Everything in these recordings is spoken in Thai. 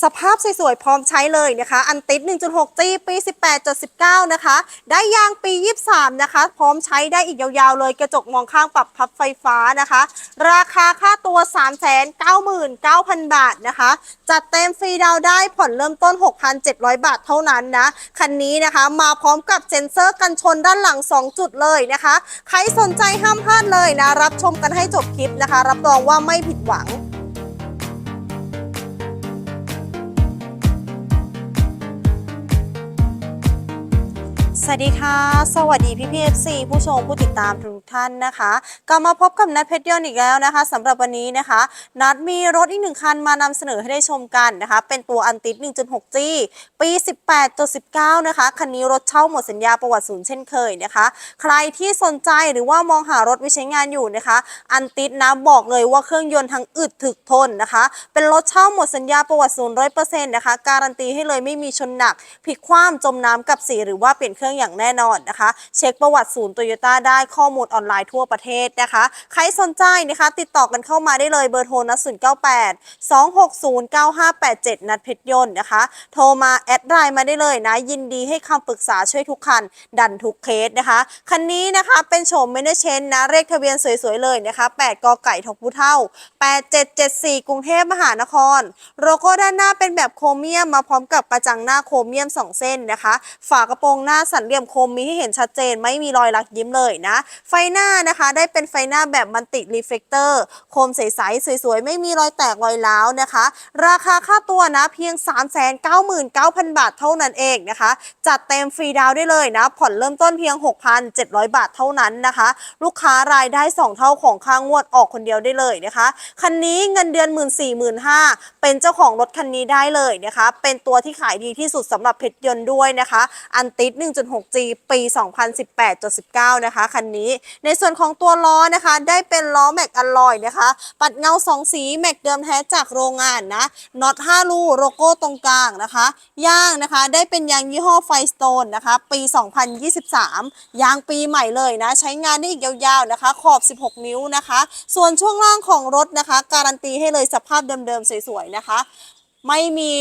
สภาพสวยๆพร้อมใช้เลยนะคะ อันติด 1.6G ปี 18.19 นะคะ ได้ยางปี 23 นะคะ พร้อมใช้ได้อีกยาวๆเลย กระจกมองข้างปรับพับไฟฟ้านะคะ ราคาค่าตัว 399,000 บาทนะคะ จัดเต็มฟรีดาวได้ผ่อนเริ่มต้น 6,700 บาทเท่านั้นนะ คันนี้นะคะมาพร้อมกับเซ็นเซอร์กันชนด้านหลัง 2 จุดเลยนะคะ ใครสนใจห้ามพลาดเลยนะ รับชมกันให้จบคลิปนะคะ รับรองว่าไม่ผิดหวัง สวัสดีค่ะ สวัสดีพี่พีเอฟซีผู้ชมผู้ติดตามทุกท่านนะคะ กลับมาพบกับนัดเพชรยนต์อีกแล้วนะคะสำหรับวันนี้นะคะ นัดมีรถอีกหนึ่งคันมานำเสนอให้ได้ชมกันนะคะ เป็นตัวอันติด 1.6G ปี 18.19 นะคะ คันนี้รถเช่าหมดสัญญาประวัติศูนย์เช่นเคยนะคะ ใครที่สนใจหรือว่ามองหารถไว้ใช้งานอยู่นะคะ อันติดนะบอกเลยว่าเครื่องยนต์ทั้งอึดถึกทนนะคะ เป็นรถเช่าหมดสัญญาประวัติศูนย์ร้อยเปอร์เซ็นต์นะคะ การันตีให้เลยไม่มีชนหนักพลิกคว่ำจมน้ำกับสีหรือว่าเปลี่ยนเครื่องอย่างแน่นอนนะคะ เช็คประวัติศูนย์โตโยต้าได้ข้อมูลออนไลน์ทั่วประเทศนะคะ ใครสนใจนะคะ ติดต่อกันเข้ามาได้เลยเบอร์โทรนะ098 260 9587นัดเพชรยนต์นะคะ โทรมาแอดไลน์มาได้เลยนะ ยินดีให้คำปรึกษาช่วยทุกคัน ดันทุกเคสนะคะ คันนี้นะคะเป็นโฉมเมนเชนนะเลขทะเบียนสวยๆเลยนะคะ8กไก่ทกผู้เท่า8774กรุงเทพมหานครโลโก้ด้านหน้าเป็นแบบโครเมียมมาพร้อมกับกระจังหน้าโครเมียม2เส้นนะคะ ฝากระโปรงหน้าสันเหลี่ยมคมมีให้เห็นชัดเจน ไม่มีรอยลักยิ้มเลยนะ ไฟหน้านะคะได้เป็นไฟหน้าแบบมันติรีเฟกเตอร์โคมใสๆสวยๆ ไม่มีรอยแตกรอยร้าวนะคะ ราคาค่าตัวนะเพียง 399,000 บาทเท่านั้นเองนะคะ จัดเต็มฟรีดาวได้เลยนะ ผ่อนเริ่มต้นเพียง 6,700 บาทเท่านั้นนะคะ ลูกค้ารายได้ 2 เท่าของค่างวดออกคนเดียวได้เลยนะคะ คันนี้เงินเดือน 1 4 0 0 0 0เป็นเจ้าของรถคันนี้ได้เลยนะคะ เป็นตัวที่ขายดีที่สุดสำหรับเพชรยนต์ด้วยนะคะ อันติด 1.6G ปี 2018.19 นะคะ คันนี้ ในส่วนของตัวล้อนะคะ ได้เป็นล้อแม็กอลลอยนะคะ ปัดเงา 2 สี แม็กเดิมแท้จากโรงงานนะ น็อต5รูโลโก้ตรงกลางนะคะ ยางนะคะ ได้เป็นยางยี่ห้อไฟสโตนนะคะ ปี 2023 ยางปีใหม่เลยนะ ใช้งานได้อีกยาวๆนะคะ ขอบ 16 นิ้วนะคะ ส่วนช่วงล่างของรถนะคะ การันตีให้เลยสภาพเดิมๆสวยๆนะคะ ไม่มี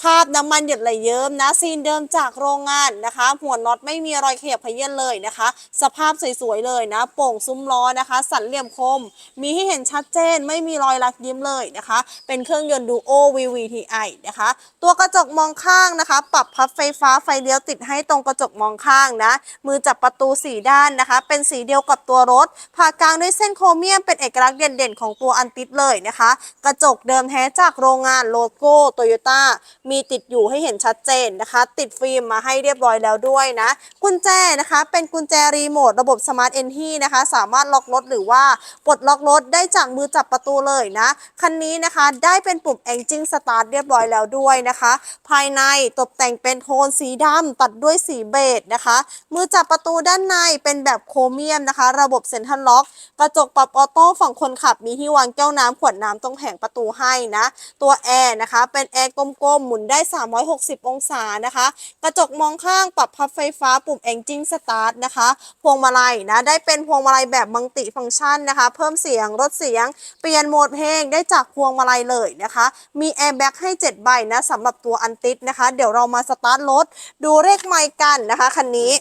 คราบน้ำมันหยดไหลเยิ้มนะซีนเดิมจากโรงงานนะคะ หัวน็อตไม่มีรอยขยับเขยื้อนเลยนะคะ สภาพสวยๆเลยนะ โป่งซุ้มล้อนะคะ สันเหลี่ยมคม มีให้เห็นชัดเจนไม่มีรอยลักยิ้มเลยนะคะ เป็นเครื่องยนต์ดูโอ VVTi นะคะ ตัวกระจกมองข้างนะคะ ปรับพับไฟฟ้าไฟเลี้ยวติดให้ตรงกระจกมองข้างนะ มือจับประตูสีด้านนะคะ เป็นสีเดียวกับตัวรถผ่ากลางด้วยเส้นโครเมียมเป็นเอกลักษณ์เด่นๆของตัวอันติดเลยนะคะ กระจกเดิมแท้จากโรงงานโลโก้โตโยต้ามีีติดอยู่ให้เห็นชัดเจนนะคะ ติดฟิล์มมาให้เรียบร้อยแล้วด้วยนะ กุญแจนะคะ เป็นกุญแจรีโมทระบบสมาร์ทเอนทีนะคะ สามารถล็อกรถหรือว่าปลดล็อกรถได้จากมือจับประตูเลยนะ คันนี้นะคะได้เป็นปุ่ม Engine Start เรียบร้อยแล้วด้วยนะคะ ภายในตกแต่งเป็นโทนสีดำตัดด้วยสีเบจนะคะ มือจับประตูด้านในเป็นแบบโครเมียมนะคะ ระบบเซ็นทรัลล็อก กระจกปรับออโต้ฝั่งคนขับมีที่วางแก้วน้ำขวดน้ำตรงแผงประตูให้นะ ตัวแอร์นะคะ เป็นแอร์กลมๆมุนได้ 360 องศานะคะ กระจกมองข้างปรับพับไฟฟ้าปุ่ม Engine Start นะคะ พวงมาลัยนะได้เป็นพวงมาลัยแบบมัลติฟังก์ชันนะคะ เพิ่มเสียงลดเสียง เปลี่ยนโหมดเพลงได้จากพวงมาลัยเลยนะคะ มีแอร์แบ็กให้ 7 ใบนะสำหรับตัวอันติดนะคะ เดี๋ยวเรามาสตาร์ทรถดูเลขไมล์กันนะคะคันนี้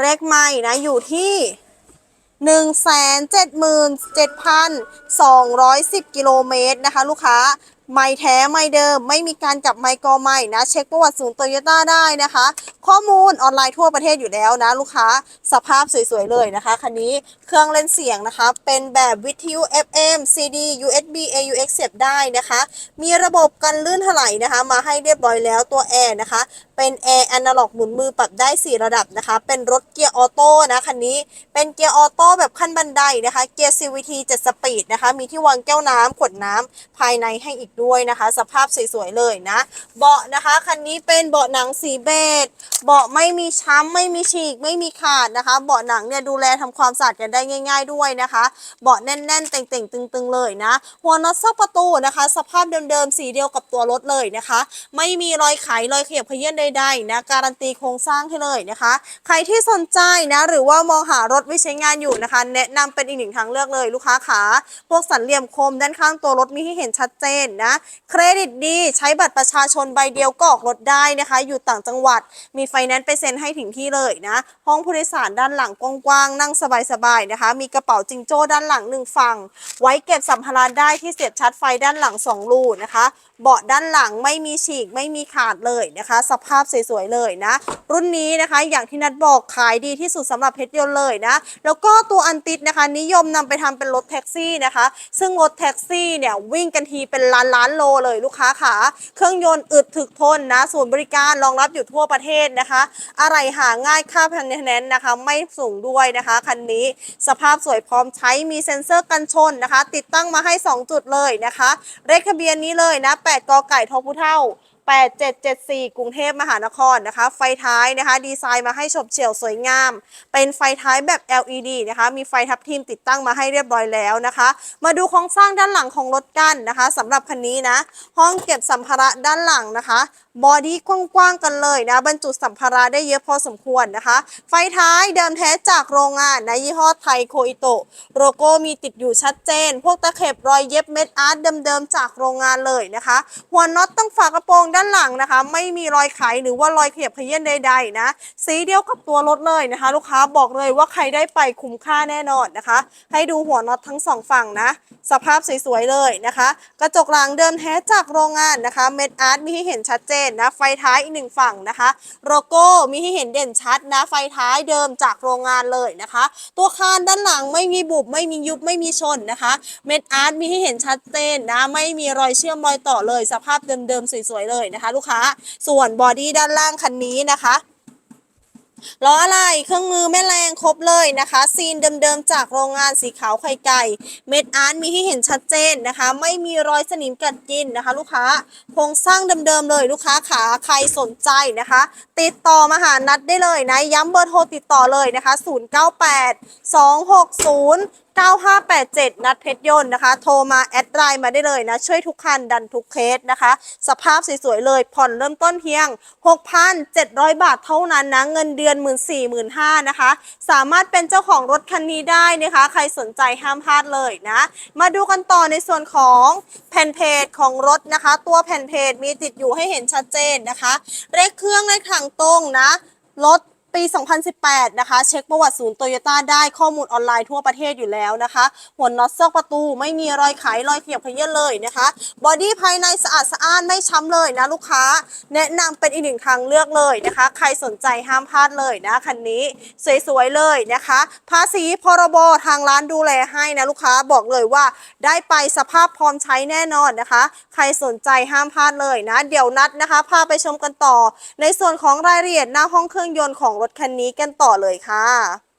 เลขไมล์นะอยู่ที่177,210กิโลเมตรนะคะ ลูกค้าไม่แท้ไม่เดิม ไม่มีการจับไมค์กอไม่นะ เช็คประวัติศูนย์โตโยต้าได้นะคะ ข้อมูลออนไลน์ทั่วประเทศอยู่แล้วนะ ลูกค้าสภาพสวยๆเลยนะคะคันนี้เครื่องเล่นเสียงนะคะ เป็นแบบวิทยุ FM CD USB AUX เสียบได้นะคะ มีระบบกันลื่นถลายนะคะ มาให้เรียบร้อยแล้วตัวแอร์นะคะ เป็นแอร์อนาล็อกหมุนมือปรับได้ 4 ระดับนะคะ เป็นรถเกียร์ออโต้นะคันนี้เป็นเกียร์ออโต้แบบขั้นบันไดนะคะเกียร์ CVT 7สปีดนะคะมีที่วางแก้วน้ำขวดน้ำภายในให้อีกด้วยนะคะ สภาพสวยๆเลยนะ เบาะนะคะคันนี้เป็นเบาะหนังสีเบจเบาะไม่มีช้ำไม่มีฉีกไม่มีขาดนะคะ เบาะหนังเนี่ยดูแลทำความสะอาดกันได้ง่าย ๆด้วยนะคะ เบาะแน่นๆเต่งๆตึงๆเลยนะ หัวน็อตซอกประตูนะคะ สภาพเดิมๆสีเดียวกับตัวรถเลยนะคะ ไม่มีรอยไขรอยเขยับเขยื้อนใดๆนะการันตีโครงสร้างให้เลยนะคะ ใครที่สนใจนะหรือว่ามองหารถไว้ใช้งานอยู่นะคะ แนะนำเป็นอีกหนึ่งทางเลือกเลยลูกค้าขาพวกสันเหลี่ยมคมด้านข้างตัวรถมีให้เห็นชัดเจนนะ เครดิตดีใช้บัตรประชาชนใบเดียวก็ออกรถได้นะคะ อยู่ต่างจังหวัด มีไฟแนนซ์ไปเซ็นให้ถึงที่เลยนะ ห้องผู้โดยสารด้านหลังกว้างๆนั่งสบายๆนะคะ มีกระเป๋าจิงโจ้ด้านหลังหนึ่งฝั่ง ไว้เก็บสัมภาระได้ที่เสียบชาร์จไฟด้านหลังสองรูนะคะ เบาะด้านหลังไม่มีฉีกไม่มีขาดเลยนะคะ สภาพสวยๆเลยนะ รุ่นนี้นะคะอย่างที่นัดบอกขายดีที่สุดสำหรับเพชรยนต์เลยนะ แล้วก็ตัวอันติดนะคะนิยมนำไปทำเป็นรถแท็กซี่นะคะ ซึ่งรถแท็กซี่เนี่ยวิ่งกันทีเป็นล้านล้านโลเลยลูกค้าขาเครื่องยนต์อึดถึกทนนะศูนย์บริการรองรับอยู่ทั่วประเทศนะคะ อะไรหาง่ายค่าพันแนนนะคะ ไม่สูงด้วยนะคะคันนี้สภาพสวยพร้อมใช้มีเซ็นเซอร์กันชนนะคะ ติดตั้งมาให้ 2 จุดเลยนะคะเลขทะเบียนนี้เลยนะ8กอไก่ทอผู้เท่า 8774 กรุงเทพมหานครนะคะ ไฟท้ายนะคะ ดีไซน์มาให้ฉบเฉี่ยวสวยงาม เป็นไฟท้ายแบบ LED นะคะ มีไฟทับทิมติดตั้งมาให้เรียบร้อยแล้วนะคะ มาดูโครงสร้างด้านหลังของรถกันนะคะสำหรับคันนี้นะ ห้องเก็บสัมภาระด้านหลังนะคะ บอดี้กว้างๆกันเลยนะ บรรจุสัมภาระได้เยอะพอสมควรนะคะ ไฟท้ายเดิมแท้จากโรงงานนะยี่ห้อไทยโคอิโตะโลโก้มีติดอยู่ชัดเจน พวกตะเข็บรอยเย็บเม็ดอาร์ตเดิมๆจากโรงงานเลยนะคะ หัวน็อตต้องฝากระโปรงด้านหลังนะคะ ไม่มีรอยไขหรือว่ารอยเขียบเขยี้ยนใดๆนะสีเดียวกับตัวรถเลยนะคะ ลูกค้าบอกเลยว่าใครได้ไปคุ้มค่าแน่นอนนะคะ ให้ดูหัวน็อตทั้งสองฝั่งนะ สภาพสวยๆเลยนะคะ กระจกหลังเดิมแท้จากโรงงานนะคะเม็ดอาร์ตมีให้เห็นชัดเจนนะไฟท้ายอีกหนึ่งฝั่งนะคะโลโก้มีให้เห็นเด่นชัดนะ ไฟท้ายเดิมจากโรงงานเลยนะคะ ตัวคานด้านหลังไม่มีบุบไม่มียุบไม่มีชนนะคะ เม็ดอาร์ตมีให้เห็นชัดเจนนะ ไม่มีรอยเชื่อมรอยต่อเลย สภาพเดิมๆสวยๆเลยนะคะ ลูกค้า ส่วนบอดี้ด้านล่างคันนี้นะคะล้ออะไรเครื่องมือแม่แรงครบเลยนะคะ ซีนเดิมๆจากโรงงานสีขาวไข่ไก่ เม็ดอาร์ตมีให้เห็นชัดเจนนะคะ ไม่มีรอยสนิมกัดกินนะคะ ลูกค้าโครงสร้างเดิมๆเลยลูกค้าขาใครสนใจนะคะ ติดต่อมาหานัดได้เลยนะ ย้ำเบอร์โทรติดต่อเลยนะคะ 098 260 9587 นัดเพชรยนต์นะคะ โทรมาแอดไลน์มาได้เลยนะ ช่วยทุกคันดันทุกเคสนะคะ สภาพสวยๆเลย ผ่อนเริ่มต้นเพียง 6,700 บาทเท่านั้นนะ เงินเดือน 1 4 0 0 0 0นะคะ สามารถเป็นเจ้าของรถคันนี้ได้นะคะ ใครสนใจห้ามพลาดเลยนะ มาดูกันต่อในส่วนของแผ่นเพจของรถนะคะ ตัวแผ่นเพจมีติดอยู่ให้เห็นชัดเจนนะคะเลขเครื่องเลขถังตรงนะรถ ปี 2018 นะคะ เช็คประวัติศูนย์โตโยต้าได้ข้อมูลออนไลน์ทั่วประเทศอยู่แล้วนะคะหัวน็อตซอกประตูไม่มีรอยไขรอยเขียบเขยี้เลยนะคะบอดี้ภายในสะอาดสะอ้านไม่ช้ำเลยนะลูกค้า แนะนำเป็นอีกหนึ่งทางเลือกเลยนะคะ ใครสนใจห้ามพลาดเลยนะคันนี้สวยๆเลยนะคะ ภาษีพรบทางร้านดูแลให้นะลูกค้าบอกเลยว่า ได้ไปสภาพพร้อมใช้แน่นอนนะคะ ใครสนใจห้ามพลาดเลยนะ เดี๋ยวนัดนะคะพาไปชมกันต่อ ในส่วนของรายละเอียดหน้าห้องเครื่องยนต์ของรถคันนี้กันต่อเลยค่ะ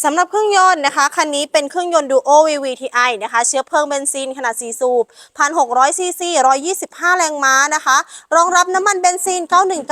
สำหรับเครื่องยนต์นะคะ คันนี้เป็นเครื่องยนต์ Duo VVTi นะคะ เชื้อเพลิงเบนซินขนาด 4 สูบ 1,600 ซีซี 125 แรงม้านะคะ รองรับน้ำมันเบนซิน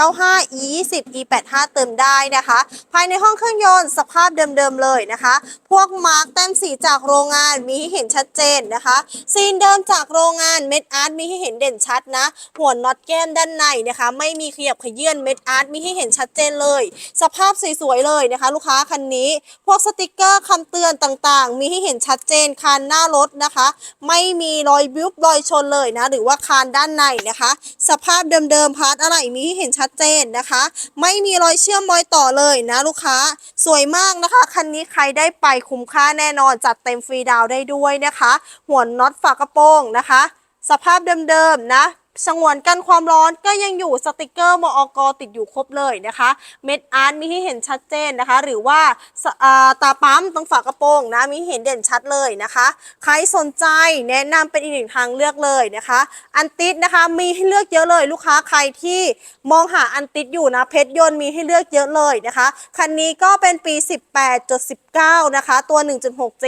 9195 E20 E85 เติมได้นะคะ ภายในห้องเครื่องยนต์สภาพเดิมๆเลยนะคะ พวกมาร์กแต้มสีจากโรงงานมีให้เห็นชัดเจนนะคะ ซีนเดิมจากโรงงานเม็ดอาร์ตมีให้เห็นเด่นชัดนะ หัวน็อตแก้มด้านในนะคะ ไม่มีขยับขยื่นเม็ดอาร์ตมีให้เห็นชัดเจนเลย สภาพสวยๆเลยนะคะ ลูกค้าคันนี้ พวกสติกเกอร์คำเตือนต่างๆ มีให้เห็นชัดเจนคานหน้ารถนะคะ ไม่มีรอยบิวรอยชนเลยนะ หรือว่าคานด้านในนะคะ สภาพเดิมๆพาร์ทอะไรมีให้เห็นชัดเจนนะคะ ไม่มีรอยเชื่อมรอยต่อเลยนะลูกค้า สวยมากนะคะ คันนี้ใครได้ไปคุ้มค่าแน่นอนจัดเต็มฟรีดาวได้ด้วยนะคะ หัวน็อตฝากระโปรงนะคะ สภาพเดิมๆนะ สงวนกันความร้อนก็ยังอยู่สติกเกอร์มอกติดอยู่ครบเลยนะคะ เม็ดอาร์ตมีให้เห็นชัดเจนนะคะ หรือว่าตาปั๊มตรงฝากระโปรงนะมีให้เห็นเด่นชัดเลยนะคะ ใครสนใจแนะนำเป็นอีกหนึ่งทางเลือกเลยนะคะ อันติดนะคะมีให้เลือกเยอะเลยลูกค้าใครที่มองหาอันติดอยู่นะเพชรยนต์มีให้เลือกเยอะเลยนะคะคันนี้ก็เป็นปี 18.19นะคะ ตัว 1.6G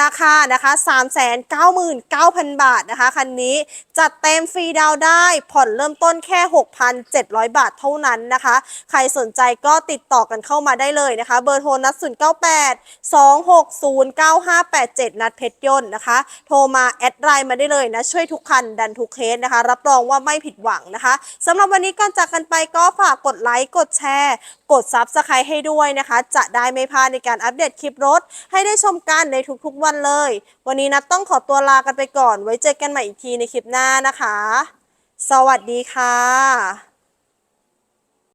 ราคานะคะ 399,000 บาทนะคะ คันนี้จัดเต็มฟรีดาวได้ผ่อนเริ่มต้นแค่ 6,700 บาทเท่านั้นนะคะ ใครสนใจก็ติดต่อกันเข้ามาได้เลยนะคะ เบอร์โทรนัด098 260 9587 นัดเพชรยนต์นะคะ โทรมาแอดไลน์มาได้เลยนะ ช่วยทุกคันดันทุกเคสนะคะ รับรองว่าไม่ผิดหวังนะคะสำหรับวันนี้ก่อนจากกันไปก็ฝากกดไลค์กดแชร์ กดซับสไครต์ให้ด้วยนะคะ จะได้ไม่พลาดในการอัปเดตด็ดคลิปรถ ให้ได้ชมกันในทุกๆวันเลย วันนี้นัดต้องขอตัวลากันไปก่อน ไว้เจอกันใหม่อีกทีในคลิปหน้านะคะ สวัสดีค่ะ